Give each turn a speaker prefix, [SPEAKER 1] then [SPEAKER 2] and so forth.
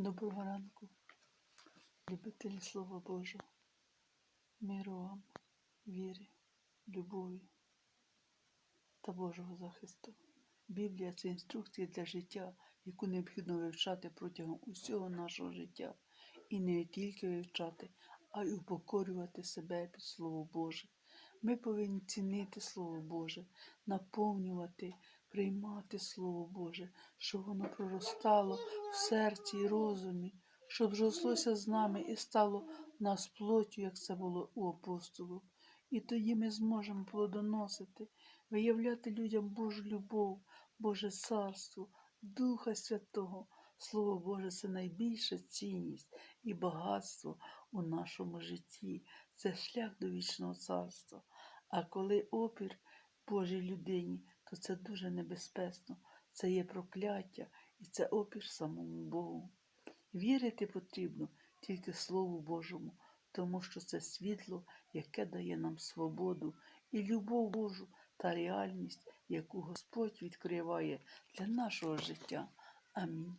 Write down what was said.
[SPEAKER 1] Доброго ранку, любителі Слова Божого, миру вам, вірі, любові та Божого захисту. Біблія це інструкція для життя, яку необхідно вивчати протягом усього нашого життя. І не тільки вивчати, а й упокорювати себе під Слово Боже. Ми повинні цінити Слово Боже, наповнювати, приймати Слово Боже, щоб воно проростало в серці і розумі, щоб зрослося з нами і стало нас плоттю, як це було у апостолів. І тоді ми зможемо плодоносити, виявляти людям Божу любов, Боже царство, Духа Святого. Слово Боже це найбільша цінність і багатство у нашому житті. Це шлях до вічного царства. А коли опір Божій людині, то це дуже небезпечно. Це є прокляття і це опір самому Богу. Вірити потрібно тільки Слову Божому, тому що це світло, яке дає нам свободу і любов Божу та реальність, яку Господь відкриває для нашого життя. Амінь.